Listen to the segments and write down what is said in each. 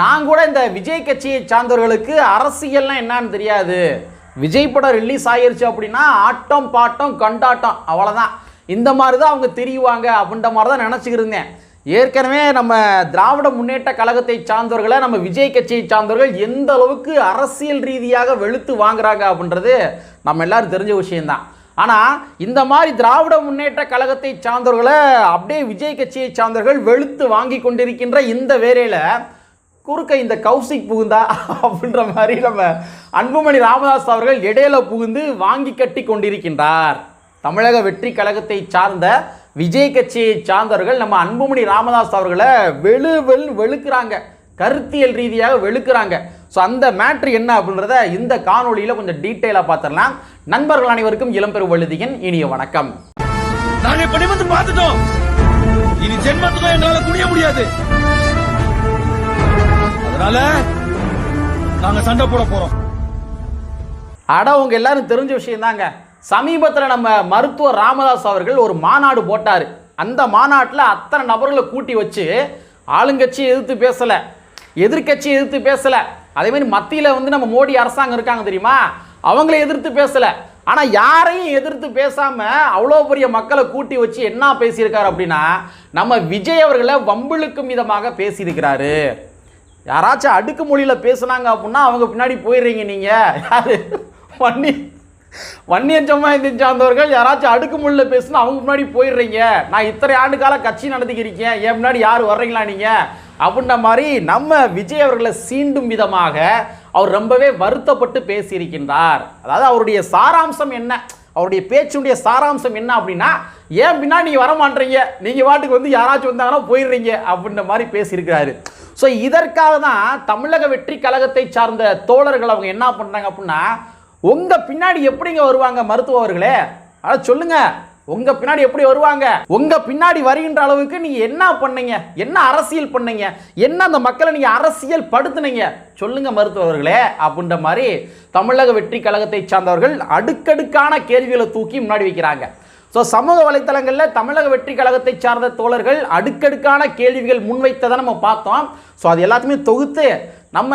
நான் கூட இந்த விஜய் கட்சியை சார்ந்தவர்களுக்கு அரசியல்லாம் என்னன்னு தெரியாது. விஜய் படம் ரிலீஸ் ஆயிருச்சு அப்படின்னா ஆட்டம் பாட்டம் கண்டாட்டம் அவ்வளோதான் இந்த மாதிரி தான் அவங்க தெரியுவாங்க அப்படின்ற மாதிரி தான் நினச்சிக்கிட்டு இருந்தேன். ஏற்கனவே நம்ம திராவிட முன்னேற்ற கழகத்தை சார்ந்தவர்களை நம்ம விஜய் கட்சியை சார்ந்தவர்கள் எந்த அளவுக்கு அரசியல் ரீதியாக வெளுத்து வாங்குறாங்க அப்படின்றது நம்ம எல்லாரும் தெரிஞ்ச விஷயம்தான். ஆனால் இந்த மாதிரி திராவிட முன்னேற்ற கழகத்தை சார்ந்தவர்களை அப்படியே விஜய் கட்சியை சார்ந்தவர்கள் வெளுத்து வாங்கி கொண்டிருக்கின்ற இந்த வேலையில் குறுக்க இந்த கௌசிக் புகுந்தா அப்படின்ற மாதிரி நம்ம அன்புமணி ராமதாஸ் அவர்கள் இடையில புகுந்து வாங்கி கட்டி கொண்டிருக்கின்றார். தமிழக வெற்றி கழகத்தை சார்ந்த விஜய் கட்சியை சார்ந்தவர்கள் நம்ம அன்புமணி ராமதாஸ் அவர்களை வெளு வெளு வெளுக்கிறாங்க. கருத்தியல் ரீதியாக வெளுக்கிறாங்க. ஸோ அந்த மேட்ரு என்ன அப்படின்றத இந்த காணொளியில் கொஞ்சம் டீட்டெயிலாக பார்த்துடலாம். நண்பர்கள் அனைவருக்கும் இளம்பெரு வழுதியின் இனிய வணக்கம். நாங்கள் இப்ப பார்த்துட்டோம். இனி ஜென்மத்துக்கும் என்னால் குனிய முடியாது. அதனால நாங்க சண்டை போட போறோம். அட உங்க எல்லாரும் தெரிஞ்ச விஷயம் தாங்க. சமீபத்தில் நம்ம மருத்துவர் ராமதாஸ் அவர்கள் ஒரு மாநாடு போட்டார். அந்த மாநாட்டில் அத்தனை நபர்களை கூட்டி வச்சு ஆளுங்கட்சியை எதிர்த்து பேசலை. எதிர்க்கட்சியை எதிர்த்து பேசலை. அதே மாதிரி மத்தியில் வந்து நம்ம மோடி அரசாங்கம் இருக்காங்க தெரியுமா? அவங்கள எதிர்த்து பேசலை. ஆனால் யாரையும் எதிர்த்து பேசாமல் அவ்வளோ பெரிய மக்களை கூட்டி வச்சு என்ன பேசியிருக்காரு அப்படின்னா நம்ம விஜய் அவர்களை வம்பிழுக்கும் விதமாக பேசியிருக்கிறாரு. யாராச்சும் அடுக்கு மொழியில் பேசுனாங்க அப்படின்னா அவங்க பின்னாடி போயிடுறீங்க நீங்கள் யாரு? வன்னி வன்னியன் சமுதாயத்தை சார்ந்தவர்கள் யாராச்சும் அடுக்கு மொழியில் பேசுனா அவங்க முன்னாடி போயிடுறீங்க. நான் இத்தனை ஆண்டு கால கட்சி நடத்திக்கிறீங்க என் முன்னாடி யார் வர்றீங்களா நீங்கள் அப்படின்ற மாதிரி நம்ம விஜய் அவர்களை சீண்டும் விதமாக அவர் ரொம்பவே வருத்தப்பட்டு பேசியிருக்கின்றார். அதாவது அவருடைய சாராம்சம் என்ன? அவருடைய பேச்சுடைய சாராம்சம் என்ன அப்படின்னா ஏன் பின்னா நீங்கள் வரமாட்டீங்க? நீங்கள் வாட்டுக்கு வந்து யாராச்சும் வந்தாங்கன்னா போயிடுறீங்க அப்படின்ற மாதிரி பேசியிருக்கிறாரு. ஸோ இதற்காக தான் தமிழக வெற்றி கழகத்தை சார்ந்த தோழர்கள் அவங்க என்ன பண்ணுறாங்க அப்படின்னா உங்கள் பின்னாடி எப்படிங்க வருவாங்க மருத்துவர்களே அத சொல்லுங்க. உங்க பின்னாடி எப்படி வருவாங்க? உங்க பின்னாடி வருகின்ற அளவுக்கு நீங்க என்ன பண்ணீங்க? என்ன அரசியல் பண்ணீங்க? என்ன அந்த மக்களை நீங்க அரசியல் படுத்துனீங்க? சொல்லுங்க மருத்துவர்களே அப்படின்ற மாதிரி தமிழக வெற்றி கழகத்தை சார்ந்தவர்கள் அடுக்கடுக்கான கேள்விகளை தூக்கி முன்னாடி வைக்கிறாங்க. ஸோ சமூக வலைத்தளங்களில் தமிழக வெற்றி கழகத்தை சார்ந்த தோழர்கள் அடுக்கடுக்கான கேள்விகள் முன்வைத்ததை நம்ம பார்த்தோம். ஸோ அது எல்லாத்தையுமே தொகுத்து நம்ம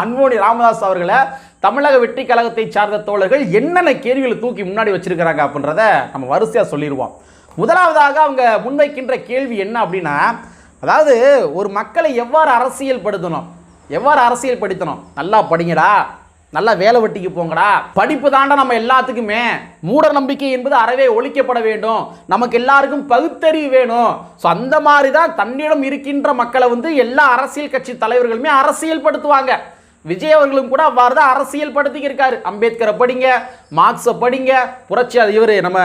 அன்போனி ராமதாஸ் அவர்களை தமிழக வெற்றி கழகத்தை சார்ந்த தோழர்கள் என்னென்ன கேள்விகளை தூக்கி முன்னாடி வச்சிருக்கிறாங்க அப்படின்றத நம்ம வரிசையாக சொல்லிடுவோம் முதலாவதாக அவங்க முன்வைக்கின்ற கேள்வி என்ன அப்படின்னா அதாவது ஒரு மக்களை எவ்வாறு அரசியல் படுத்தணும் எவ்வாறு அரசியல் படுத்தணும் நல்லா படிங்கடா. நல்லா வேலை வெட்டிக்கு போங்கடா. படிப்பு தாண்டா நம்ம எல்லாத்துக்குமே. மூட நம்பிக்கை என்பது அறவே ஒழிக்கப்பட வேண்டும். நமக்கு எல்லாருக்கும் பகுத்தறிவு வேணும். ஸோ அந்த மாதிரி தான் தன்னிடம் இருக்கின்ற மக்களை வந்து எல்லா அரசியல் கட்சி தலைவர்களுமே அரசியல் படுத்துவாங்க விஜய் அவர்களும் கூட அவ்வாறு தான் அரசியல் படுத்திக்கிருக்காரு அம்பேத்கரை படிங்க மார்க்ஸை படிங்க புரட்சி இவர் நம்ம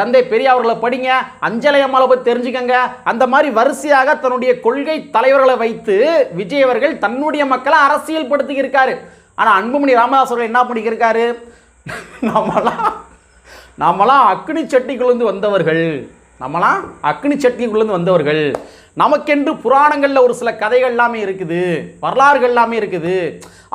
தந்தை பெரியார் அவர்களை படிங்க அஞ்சலை அம்மாவை பற்றி தெரிஞ்சுக்கங்க. அந்த மாதிரி வரிசையாக தன்னுடைய கொள்கை தலைவர்களை வைத்து விஜய் அவர்கள் தன்னுடைய மக்களை அரசியல் படுத்திக்கிருக்காரு ஆனால் அன்புமணி ராமதாஸ் அவர்கள் என்ன பண்ணிக்கிருக்காரு? நம்மளாம் நம்மளாம் அக்னி சட்டிக்குள்ளேருந்து வந்தவர்கள். நம்மளாம் அக்னி சட்டிக்குள்ளேருந்து வந்தவர்கள். நமக்கென்று புராணங்களில் ஒரு சில கதைகள் எல்லாமே இருக்குது. வரலாறுகள் எல்லாமே இருக்குது.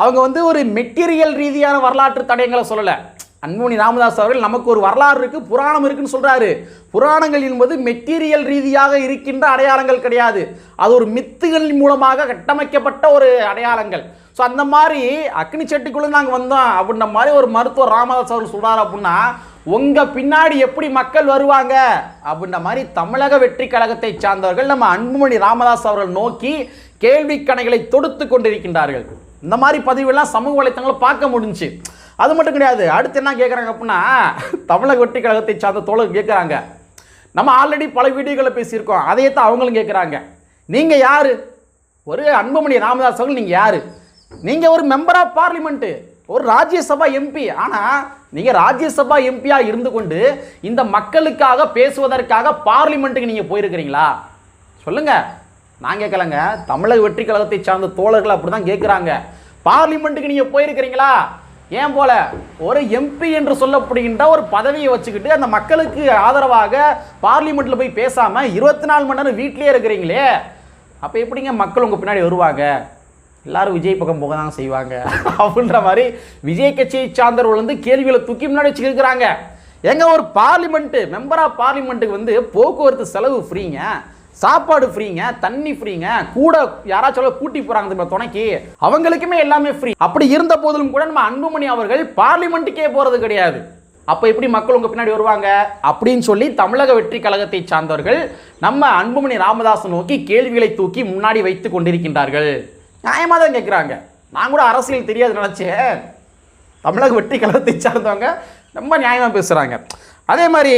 அவங்க வந்து ஒரு மெட்டீரியல் ரீதியான வரலாற்று தடயங்களை சொல்லலை. அன்புமணி ராமதாஸ் அவர்கள் நமக்கு ஒரு வரலாறு இருக்கு புராணம் இருக்குன்னு சொல்றாரு. புராணங்கள் என்பது மெட்டீரியல் ரீதியாக இருக்கின்ற அடையாளங்கள் கிடையாது. அது ஒரு மித்துகள் மூலமாக கட்டமைக்கப்பட்ட ஒரு அடையாளங்கள். ஸோ அந்த மாதிரி அக்னி சட்டிக்குள்ள நாங்கள் வந்தோம். அப்படின்ற மாதிரி ஒரு மருத்துவர் ராமதாஸ் அவர்கள் சொல்றாரு அப்படின்னா உங்க பின்னாடி எப்படி மக்கள் வருவாங்க? அப்படின்ற மாதிரி தமிழக வெற்றி கழகத்தை சார்ந்தவர்கள் நம்ம அன்புமணி ராமதாஸ் அவர்கள் நோக்கி கேள்வி கணைகளை தொடுத்து கொண்டிருக்கின்றார்கள். இந்த மாதிரி பதிவெல்லாம் சமூக வலைத்தளங்களை பார்க்க முடிஞ்சுச்சு. அது மட்டும் கிடையாது. அடுத்து என்ன கேட்குறாங்க அப்படின்னா தமிழக வெட்டி கழகத்தை சார்ந்த தோழர் கேட்குறாங்க நம்ம ஆல்ரெடி பல வீடியோக்களை பேசியிருக்கோம். அதையே தான் அவங்களும் கேட்குறாங்க நீங்கள் யார்? ஒரு அன்புமணி ராமதாஸ் அவர்கள் நீங்கள் யார்? நீங்கள் ஒரு மெம்பர் ஆஃப் பார்லிமெண்ட்டு ஒரு ராஜ்யசபா எம்பி ஆனால் நீங்கள் ராஜ்யசபா எம்பியாக இருந்து கொண்டு இந்த மக்களுக்காக பேசுவதற்காக பார்லிமெண்ட்டுக்கு நீங்கள் போயிருக்கிறீங்களா? சொல்லுங்கள் நான் கேட்கலங்க தமிழக வெற்றி கழகத்தை சார்ந்த தோழர்கள் அப்படி தான் கேட்குறாங்க பார்லிமெண்ட்டுக்கு நீங்கள் போயிருக்கிறீங்களா? ஏன் போல? ஒரு எம்பி என்று சொல்லப்படுகின்ற ஒரு பதவியை வச்சுக்கிட்டு அந்த மக்களுக்கு ஆதரவாக பார்லிமெண்ட்டில் போய் பேசாமல் இருபத்தி நாலு மணி நேரம் வீட்டிலே இருக்கிறீங்களே அப்போ எப்படிங்க மக்கள் உங்கள் பின்னாடி வருவாங்க? எல்லாரும் விஜய் பக்கம் போக தான் செய்வாங்க. அப்படின்ற மாதிரி விஜய் கட்சியை சார்ந்தவர்கள் வந்து கேள்விகளை தூக்கி முன்னாடி வச்சுருக்கிறாங்க எங்க ஒரு பார்லிமெண்ட்டு மெம்பர் ஆஃப் பார்லிமெண்ட்டுக்கு வந்து போக்குவரத்து செலவு ஃப்ரீங்க சாப்பாடு ஃப்ரீங்க தண்ணி ஃப்ரீங்க கூட யாராச்சும் கூட்டி போறாங்க தெரியுமா துணைக்கு? அவங்களுக்குமே எல்லாமே ஃப்ரீ அப்படி இருந்த போதிலும் கூட நம்ம அன்புமணி அவர்கள் பார்லிமெண்ட்டுக்கே போறது கிடையாது. அப்போ எப்படி மக்கள் உங்கள் பின்னாடி வருவாங்க? அப்படின்னு சொல்லி தமிழக வெற்றி கழகத்தை சார்ந்தவர்கள் நம்ம அன்புமணி ராமதாசன் நோக்கி கேள்விகளை தூக்கி முன்னாடி வைத்து கொண்டிருக்கின்றார்கள். நியாயமாக தான் கேட்குறாங்க நான் கூட அரசியல் தெரியாது நினச்சேன். தமிழக வெற்றி கழகத்தை சார்ந்தவங்க ரொம்ப நியாயமாக பேசுகிறாங்க அதே மாதிரி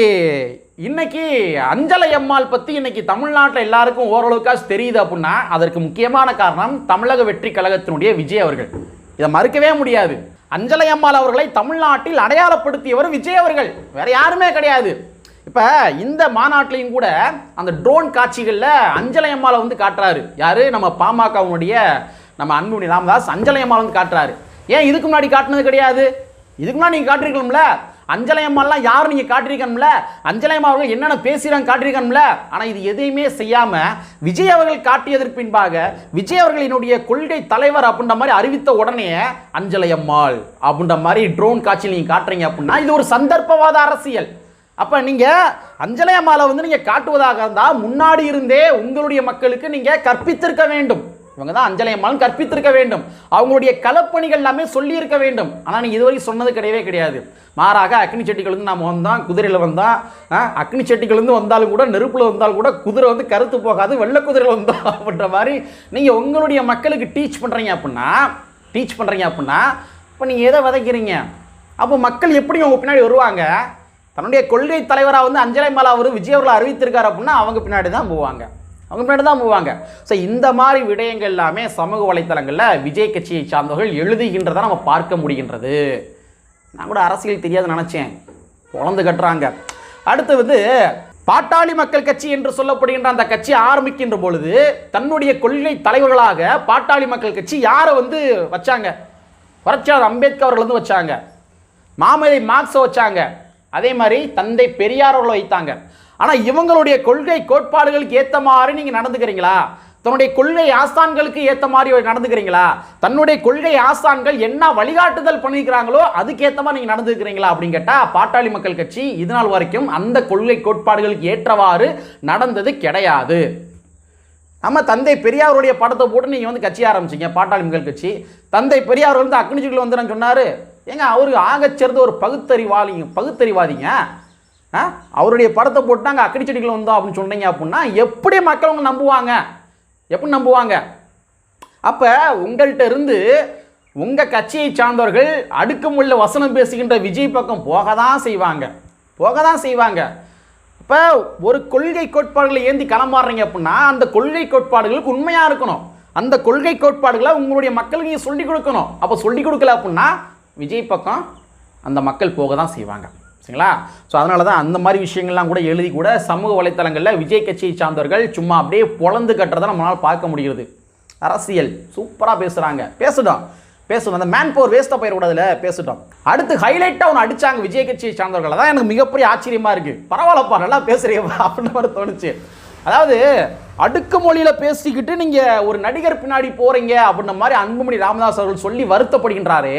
இன்னைக்கு அஞ்சலை அம்மாள் பற்றி இன்னைக்கு தமிழ்நாட்டில் எல்லாருக்கும் ஓரளவுக்காக தெரியுது அப்படின்னா அதற்கு முக்கியமான காரணம் தமிழக வெற்றி கழகத்தினுடைய விஜய் அவர்கள். இதை மறுக்கவே முடியாது. அஞ்சலை அம்மாள் அவர்களை தமிழ்நாட்டில் அடையாளப்படுத்தியவர் விஜய் அவர்கள். வேற யாருமே கிடையாது. இப்போ இந்த மாநாட்டிலையும் கூட அந்த ட்ரோன் காட்சிகளில் அஞ்சலை அம்மாவை வந்து காட்டுறாரு. யாரு? நம்ம பாமகவுடைய நம்ம அன்புமணி ராமதாஸ் அஞ்சலை அம்மாவை வந்து காட்டுறாரு. ஏன் இதுக்கு முன்னாடி காட்டினது கிடையாது? இதுக்கு முன்னாடி நீங்கள் காட்டிருக்கணும்ல. அஞ்சலை அம்மாலாம் யார் நீங்கள் காட்டிருக்கணும்ல அஞ்சலை அம்மா அவர்கள் என்னென்ன பேசுகிறாங்க காட்டிருக்கணும்ல ஆனால் இது எதையுமே செய்யாமல் விஜய் அவர்கள் காட்டியதற்கு பின்பாக விஜய் அவர்களினுடைய கொள்கை தலைவர் அப்படின்ற மாதிரி அறிவித்த உடனே அஞ்சலை அம்மாள் அப்படின்ற மாதிரி ட்ரோன் காட்சியில் நீங்கள் காட்டுறீங்க அப்படின்னா இது ஒரு சந்தர்ப்பவாத அரசியல். அப்போ நீங்கள் அஞ்சலை அம்மாவை வந்து நீங்கள் காட்டுவதாக இருந்தால் முன்னாடி இருந்தே உங்களுடைய மக்களுக்கு நீங்கள் கற்பித்திருக்க வேண்டும். இவங்க தான் அஞ்சலை அம்மாளும் கற்பித்திருக்க வேண்டும். அவங்களுடைய களப்பணிகள் எல்லாமே சொல்லியிருக்க வேண்டும். ஆனால் நீங்கள் இதுவரை சொன்னது கிடையவே கிடையாது. மாறாக அக்னி செட்டிகளிருந்து நாம் வந்தோம் குதிரையில் வந்தோம் அக்னி செட்டிகளுந்து வந்தாலும் கூட நெருப்பில் வந்தாலும் கூட குதிரை வந்து கருத்து போகாது வெள்ளை குதிரையில் வந்தோம் அப்படின்ற மாதிரி நீங்கள் உங்களுடைய மக்களுக்கு டீச் பண்ணுறீங்க அப்படின்னா டீச் பண்ணுறீங்க அப்படின்னா இப்போ நீங்கள் எதை விதைக்கிறீங்க? அப்போ மக்கள் எப்படி உங்கள் பின்னாடி வருவாங்க? தன்னுடைய கொள்கை தலைவராக வந்து அஞ்சலை மாலா அவர் விஜய் அவர்கள் அறிவித்திருக்காரு அப்படின்னா அவங்க பின்னாடி தான் போவாங்க. அவங்க பின்னாடி தான் போவாங்க ஸோ இந்த மாதிரி விடயங்கள் எல்லாமே சமூக வலைத்தளங்களில் விஜய் கட்சியை சார்ந்தவர்கள் எழுதுகின்றதை நம்ம பார்க்க முடிகின்றது. நான் கூட அரசியல் தெரியாது நினச்சேன். குழந்து கட்டுறாங்க. அடுத்து வந்து பாட்டாளி மக்கள் கட்சி என்று சொல்லப்படுகின்ற அந்த கட்சி ஆரம்பிக்கின்ற பொழுது தன்னுடைய கொள்கை தலைவர்களாக பாட்டாளி மக்கள் கட்சி யாரை வந்து வச்சாங்க? புரட்சியாளர் அம்பேத்கர் அவர்கள் வந்து வச்சாங்க. மாமதி மார்க்ஸை வச்சாங்க. அதே மாதிரி தந்தை பெரியார் அவர்களை வைத்தாங்க. ஆனால் இவங்களுடைய கொள்கை கோட்பாடுகளுக்கு ஏற்ற மாதிரி நீங்கள் நடந்துக்கிறீங்களா? தன்னுடைய கொள்கை ஆஸ்தான்களுக்கு ஏற்ற மாதிரி நடந்துக்கிறீங்களா? தன்னுடைய கொள்கை ஆஸ்தான்கள் என்ன வழிகாட்டுதல் பண்ணியிருக்கிறாங்களோ அதுக்கேற்ற மாதிரி நீங்கள் நடந்துக்கிறீங்களா அப்படின்னு கேட்டால் பாட்டாளி மக்கள் கட்சி இது நாள் வரைக்கும் அந்த கொள்கை கோட்பாடுகளுக்கு ஏற்றவாறு நடந்தது கிடையாது. நம்ம தந்தை பெரியாருடைய படத்தை போட்டு நீங்கள் வந்து கட்சி ஆரம்பிச்சீங்க பாட்டாளி மக்கள் கட்சி. தந்தை பெரியார் வந்து அக்னிச்சுக்கில் வந்து நான் சொன்னார். ஏங்க அவருக்கு ஆகச்சிறந்த ஒரு பகுத்தறிவாளிங்க பகுத்தறிவாதிங்க. அவருடைய படத்தை போட்டு நாங்கள் அக்கடி செடிகள் வந்தோம் அப்படின்னு சொன்னீங்க அப்படின்னா எப்படி மக்கள் உங்களை நம்புவாங்க? எப்படி நம்புவாங்க? அப்போ உங்கள்கிட்ட இருந்து உங்கள் கட்சியை சார்ந்தவர்கள் அடுக்குமுள்ள வசனம் பேசுகின்ற விஜய் பக்கம் போக தான் செய்வாங்க. போக தான் செய்வாங்க. இப்போ ஒரு கொள்கை கோட்பாடுகளை ஏந்தி களமாடுறீங்க அப்படின்னா அந்த கொள்கை கோட்பாடுகளுக்கு உண்மையாக இருக்கணும். அந்த கொள்கை கோட்பாடுகளை உங்களுடைய மக்களுக்கு நீங்கள் சொல்லிக் கொடுக்கணும். அப்போ சொல்லிக் கொடுக்கல அப்படின்னா விஜய் பக்கம் அந்த மக்கள் போக தான் செய்வாங்க. சரிங்களா? ஸோ அதனால தான் அந்த மாதிரி விஷயங்கள்லாம் கூட எழுதி கூட சமூக வலைத்தளங்களில் விஜய் கட்சியை சார்ந்தவர்கள் சும்மா அப்படியே பொழந்து கட்டுறதை நம்மளால் பார்க்க முடிகிறது. அரசியல். சூப்பராக பேசுகிறாங்க பேசட்டும் பேசணும் அந்த மேன் பவர் வேஸ்ட்டாக போயிடக்கூடாதுல பேசிட்டோம் அடுத்து ஹைலைட்டாக ஒன்று அடிச்சாங்க விஜய் கட்சியை சார்ந்தவர்கள். தான் எனக்கு மிகப்பெரிய ஆச்சரியமாக இருக்குது பரவாயில்லப்பா நல்லா பேசுகிறீங்க அப்படின்னு மாதிரி தோணுச்சு. அதாவது அடுக்கு மொழியில் பேசிக்கிட்டு நீங்கள் ஒரு நடிகர் பின்னாடி போகிறீங்க அப்படின்ற மாதிரி அன்புமணி ராமதாஸ் அவர்கள் சொல்லி வருத்தப்படுகின்றாரே.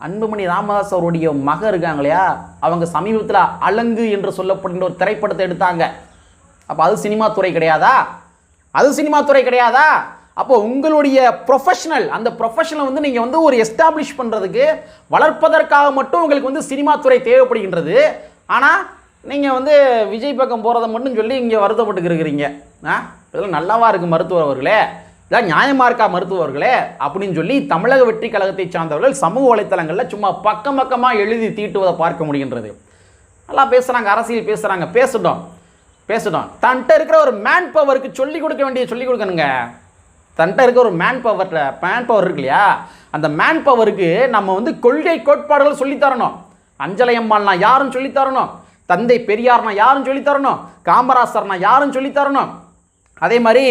அன்புமணி ராமதாஸ் அவருடைய மக இருக்காங்க இல்லையா? அவங்க சமீபத்தில் அலங்கு என்று சொல்லப்படுகின்ற ஒரு திரைப்படத்தை எடுத்தாங்க. அப்போ அது சினிமா துறை கிடையாதா? அது சினிமா துறை கிடையாதா? அப்போ உங்களுடைய ப்ரொஃபஷனல் அந்த ப்ரொஃபஷனை வந்து நீங்கள் வந்து ஒரு எஸ்டாப்ளிஷ் பண்ணுறதுக்கு வளர்ப்பதற்காக மட்டும் உங்களுக்கு வந்து சினிமா துறை தேவைப்படுகின்றது. ஆனால் நீங்கள் வந்து விஜய் பக்கம் போகிறத மட்டும் சொல்லி இங்கே வருத்தப்பட்டுக்கிருக்கிறீங்க. ஆ? இதெல்லாம் நல்லாவா இருக்குது மருத்துவர் அவர்களே? இதான் நியாயமாக இருக்கா மருத்துவர்களே அப்படின்னு சொல்லி தமிழக வெற்றி கழகத்தை சார்ந்தவர்கள் சமூக வலைத்தளங்களில் சும்மா பக்கம் பக்கமாக எழுதி தீட்டுவதை பார்க்க முடிகின்றது. நல்லா பேசுகிறாங்க அரசியல் பேசுகிறாங்க பேசட்டும் பேசட்டும் தன்கிட்ட இருக்கிற ஒரு மேன் பவருக்கு சொல்லிக் கொடுக்க வேண்டிய சொல்லிக் கொடுக்கணுங்க. தன்கிட்ட இருக்க ஒரு மேன் பவர் மேன் பவர் இருக்கு இல்லையா? அந்த மேன் பவருக்கு நம்ம வந்து கொள்கை கோட்பாடுகள் சொல்லித் தரணும். அஞ்சலை அம்மாள்னா யாரும் சொல்லித் தரணும். தந்தை பெரியார்னா யாரும் சொல்லித் தரணும். காமராசர்னா யாரும் சொல்லித் தரணும். அதே மாதிரி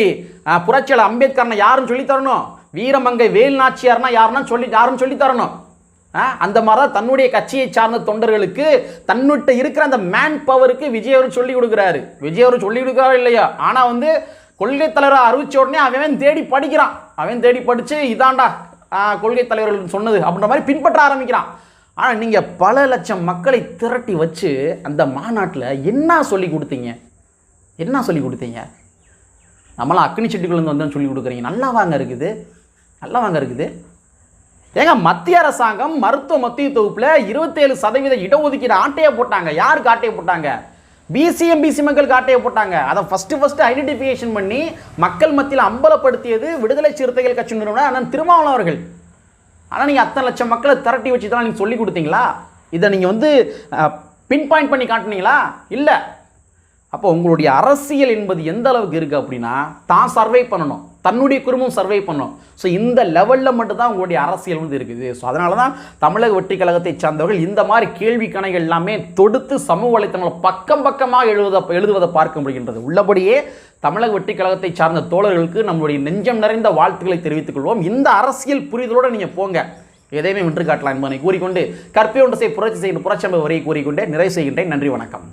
புரட்சியில் புரட்சியாளர் அம்பேத்கர்னா யாரும் சொல்லித் தரணும்? வீரமங்கை வேல்நாச்சியார்னா யாருன்னா சொல்லி யாரும் சொல்லித் தரணும்? ஆ, அந்த மாதிரி தான் தன்னுடைய கட்சியை சார்ந்த தொண்டர்களுக்கு தன்னுட்ட இருக்கிற அந்த மேன் பவருக்கு விஜய் அவர் சொல்லி கொடுக்குறாரு. விஜய் அவர் சொல்லி கொடுக்குறாரு இல்லையா? ஆனால் வந்து கொள்கை தலைவரை அறிவிச்ச உடனே அவன் தேடி படிக்கிறான். அவன் தேடி படித்து இதாண்டா கொள்கை தலைவர்கள் சொன்னது அப்படின்ற மாதிரி பின்பற்ற ஆரம்பிக்கிறான். ஆனால் நீங்கள் பல லட்சம் மக்களை திரட்டி வச்சு அந்த மாநாட்டில் என்ன சொல்லி கொடுத்தீங்க? என்ன சொல்லி கொடுத்தீங்க? நம்மளாம் அக்னி செட்டிக்குள்ளேருந்து வந்தோம்னு சொல்லி கொடுக்குறீங்க. நல்லா வாங்க இருக்குது. நல்லா வாங்க இருக்குது. ஏங்க மத்திய அரசாங்கம் மருத்துவ மத்திய தொகுப்பில் இருபத்தேழு சதவீத இடஒதுக்கீடு ஆட்டையை போட்டாங்க. யாருக்கு ஆட்டையை போட்டாங்க? பிசிஎம் பிசி மக்களுக்கு ஆட்டையை போட்டாங்க. அதை ஃபஸ்ட்டு ஃபஸ்ட்டு ஐடென்டிஃபிகேஷன் பண்ணி மக்கள் மத்தியில் அம்பலப்படுத்தியது விடுதலை சிறுத்தைகள் கட்சி நிறுவனம் அண்ணன் திருமாவளவன் அவர்கள். ஆனால் நீங்கள் அத்தனை லட்சம் மக்களை திரட்டி வச்சு தான் நீங்கள் சொல்லி கொடுத்தீங்களா? இதை நீங்கள் வந்து பின் பாயிண்ட் பண்ணி காட்டுனீங்களா? இல்லை. அப்போ உங்களுடைய அரசியல் என்பது எந்த அளவுக்கு இருக்குது அப்படின்னா தான் சர்வை பண்ணணும். தன்னுடைய குடும்பம் சர்வை பண்ணணும். ஸோ இந்த லெவலில் மட்டும்தான் உங்களுடைய அரசியல் வந்து இருக்குது. ஸோ அதனால தான் தமிழக வெற்றி கழகத்தை சார்ந்தவர்கள் இந்த மாதிரி கேள்வி கணைகள் எல்லாமே தொடுத்து சமூக வலைத்தளங்களை பக்கம் பக்கமாக எழுத எழுதுவதை பார்க்க முடிகின்றது. உள்ளபடியே தமிழக வெற்றி கழகத்தை சார்ந்த தோழர்களுக்கு நம்மளுடைய நெஞ்சம் நிறைந்த வாழ்த்துக்களை தெரிவித்துக் கொள்வோம். இந்த அரசியல் புரிதலோடு நீங்கள் போங்க. எதையுமே வென்று காட்டலாம் என்பதை கூறிக்கொண்டு கற்பை ஒன்று புரட்சி செய்கிற புரட்சி வரையை கூறிக்கொண்டே நிறைவு செய்கின்றேன். நன்றி வணக்கம்.